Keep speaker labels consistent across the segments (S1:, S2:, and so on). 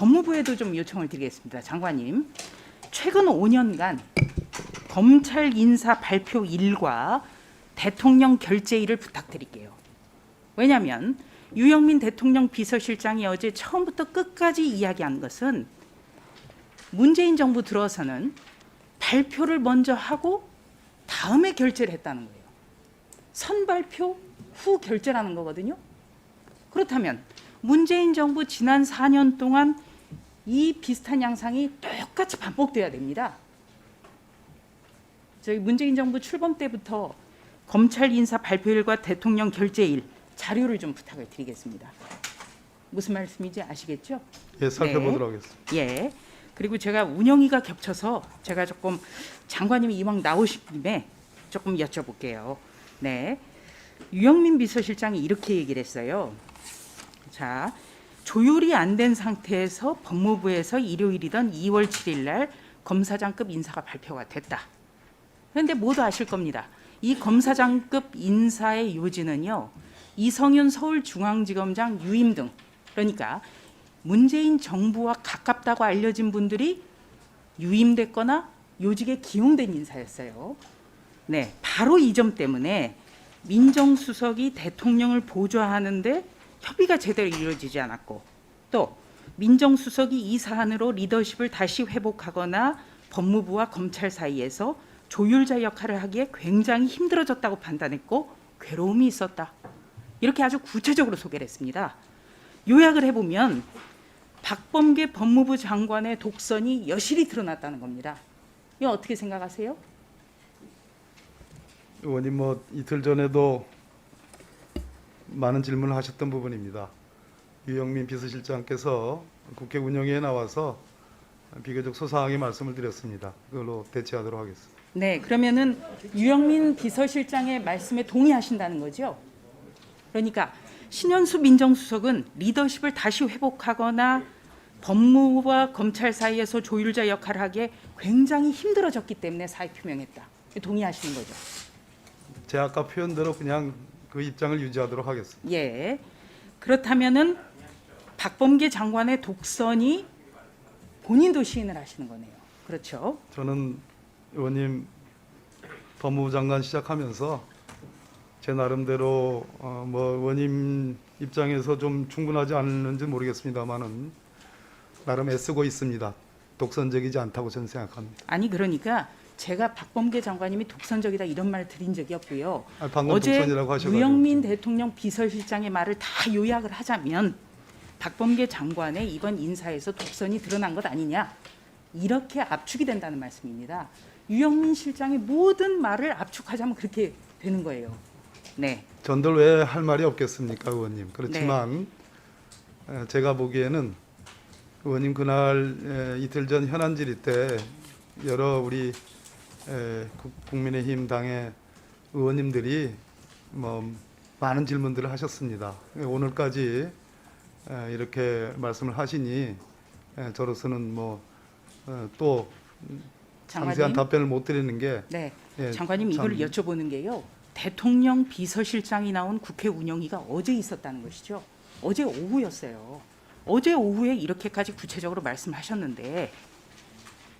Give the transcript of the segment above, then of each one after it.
S1: 법무부에도 좀 요청을 드리겠습니다. 장관님. 최근 5년간 검찰 인사 발표 일과 대통령 결재일을 부탁드릴게요. 왜냐하면 유영민 대통령 비서실장이 어제 처음부터 끝까지 이야기한 것은 문재인 정부 들어서는 발표를 먼저 하고 다음에 결재를 했다는 거예요. 선발표 후 결재라는 거거든요. 그렇다면 문재인 정부 지난 4년 동안 이 비슷한 양상이 똑같이 반복돼야 됩니다. 저희 문재인 정부 출범 때부터 검찰 인사 발표일과 대통령 결재일 자료를 좀 부탁을 드리겠습니다. 무슨 말씀인지 아시겠죠?
S2: 예, 살펴보도록 하겠습니다.
S1: 예. 그리고 제가 운영위가 겹쳐서 제가 조금 장관님이 이왕 나오신 김에 조금 여쭤볼게요. 네. 유영민 비서실장이 이렇게 얘기를 했어요. 자, 조율이 안 된 상태에서 법무부에서 일요일이던 2월 7일 날 검사장급 인사가 발표가 됐다. 그런데 모두 아실 겁니다. 이 검사장급 인사의 요지는요. 이성윤 서울중앙지검장 유임 등 그러니까 문재인 정부와 가깝다고 알려진 분들이 유임됐거나 요직에 기용된 인사였어요. 네, 바로 이 점 때문에 민정수석이 대통령을 보좌하는데 협의가 제대로 이루어지지 않았고 또 민정수석이 이 사안으로 리더십을 다시 회복하거나 법무부와 검찰 사이에서 조율자 역할을 하기에 굉장히 힘들어졌다고 판단했고 괴로움이 있었다. 이렇게 아주 구체적으로 소개를 했습니다. 요약을 해보면 박범계 법무부 장관의 독선이 여실히 드러났다는 겁니다. 이거 어떻게 생각하세요?
S2: 의원님 뭐 이틀 전에도 많은 질문을 하셨던 부분입니다. 유영민 비서실장께서 국회 운영위에 나와서 비교적 소상하게 말씀을 드렸습니다. 그걸로 대체하도록 하겠습니다.
S1: 네, 그러면은 유영민 비서실장의 말씀에 동의하신다는 거죠? 그러니까 신현수 민정수석은 리더십을 다시 회복하거나 법무부와 검찰 사이에서 조율자 역할을 하기에 굉장히 힘들어졌기 때문에 사의 표명했다. 동의하시는 거죠?
S2: 제 아까 표현대로 그냥 그 입장을 유지하도록 하겠습니다.
S1: 예. 그렇다면은 박범계 장관의 독선이 본인도 시인을 하시는 거네요. 그렇죠?
S2: 저는 의원님 법무부 장관 시작하면서 제 나름대로 어, 뭐 의원님 입장에서 좀 충분하지 않는지 모르겠습니다만은 나름 애쓰고 있습니다. 독선적이지 않다고 저는 생각합니다.
S1: 아니 그러니까 제가 박범계 장관님이 독선적이다 이런 말 드린 적이 없고요.
S2: 아, 방금
S1: 어제
S2: 독선이라고 하셔가지고
S1: 유영민 대통령 비서실장의 말을 다 요약을 하자면 박범계 장관의 이번 인사에서 독선이 드러난 것 아니냐 이렇게 압축이 된다는 말씀입니다. 유영민 실장의 모든 말을 압축하자면 그렇게 되는 거예요. 네,
S2: 전들 왜할 말이 없겠습니까, 의원님? 그렇지만
S1: 네.
S2: 에, 제가 보기에는 의원님 그날 에, 이틀 전 현안 질의 때 여러 우리 에, 국- 국민의힘 당의 의원님들이 뭐 많은 질문들을 하셨습니다. 오늘까지 에, 이렇게 말씀을 하시니 에, 저로서는 뭐또 상세한
S1: 장관님.
S2: 답변을 못 드리는 게
S1: 네,
S2: 예,
S1: 장관님 이걸
S2: 참-
S1: 여쭤보는 게요. 대통령 비서실장이 나온 국회 운영위가 어제 있었다는 것이죠. 어제 오후였어요. 어제 오후에 이렇게까지 구체적으로 말씀하셨는데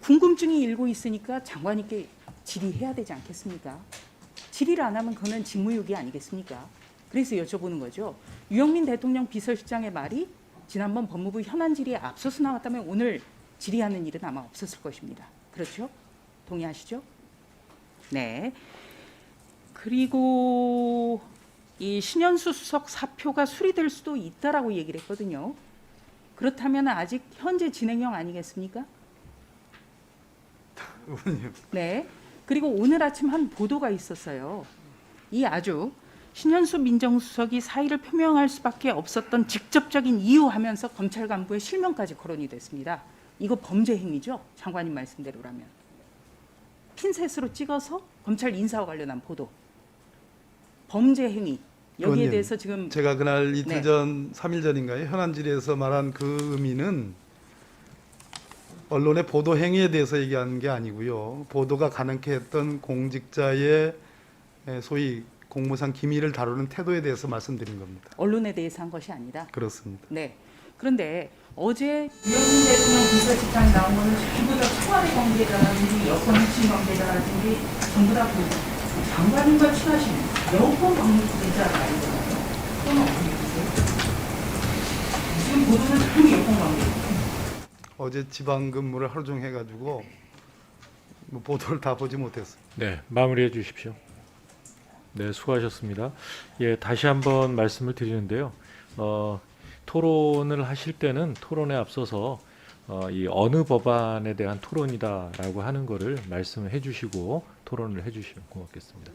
S1: 궁금증이 일고 있으니까 장관님께 질의해야 되지 않겠습니까? 질의를 안 하면 그는 직무유기 아니겠습니까? 그래서 여쭤보는 거죠. 유영민 대통령 비서실장의 말이 지난번 법무부 현안 질의에 앞서서 나왔다면 오늘 질의하는 일은 아마 없었을 것입니다. 그렇죠? 동의하시죠? 네. 그리고 이 신현수 수석 사표가 수리될 수도 있다라고 얘기를 했거든요. 그렇다면 아직 현재 진행형 아니겠습니까?
S2: 의원님
S1: 네. 그리고 오늘 아침 한 보도가 있었어요. 이 아주 신현수 민정수석이 사의를 표명할 수밖에 없었던 직접적인 이유 하면서 검찰 간부의 실명까지 거론이 됐습니다. 이거 범죄 행위죠? 장관님 말씀대로라면. 핀셋으로 찍어서 검찰 인사와 관련한 보도. 범죄 행위. 여기에
S2: 의원님,
S1: 대해서 지금
S2: 제가 그날 이틀
S1: 네.
S2: 전, 3일 전인가요? 현안 질의에서 말한 그 의미는 언론의 보도 행위에 대해서 얘기하는 게 아니고요. 보도가 가능케 했던 공직자의 에, 소위 공무상 기밀을 다루는 태도에 대해서 말씀드린 겁니다.
S1: 언론에 대해서 한 것이 아니다.
S2: 그렇습니다.
S1: 네. 그런데 어제 유영민 대통령 비서실장 나온 거는 전부 다 청와대 관계자라든지 여권 핵심 관계자라든지 전부 다그 장관님과 친하신 여권 관계자가 아니잖아요. 그건 어떻게 보세요? 지금 보도는 전부 여권 관계.
S2: 어제 지방 근무를 하루 종일 해가지고 뭐 보도를 다 보지 못했어요.
S3: 네, 마무리해 주십시오. 네, 수고하셨습니다. 예, 다시 한번 말씀을 드리는데요. 어, 토론을 하실 때는 토론에 앞서서 어, 이 어느 법안에 대한 토론이다라고 하는 거를 말씀을 해주시고 토론을 해 주시면 고맙겠습니다.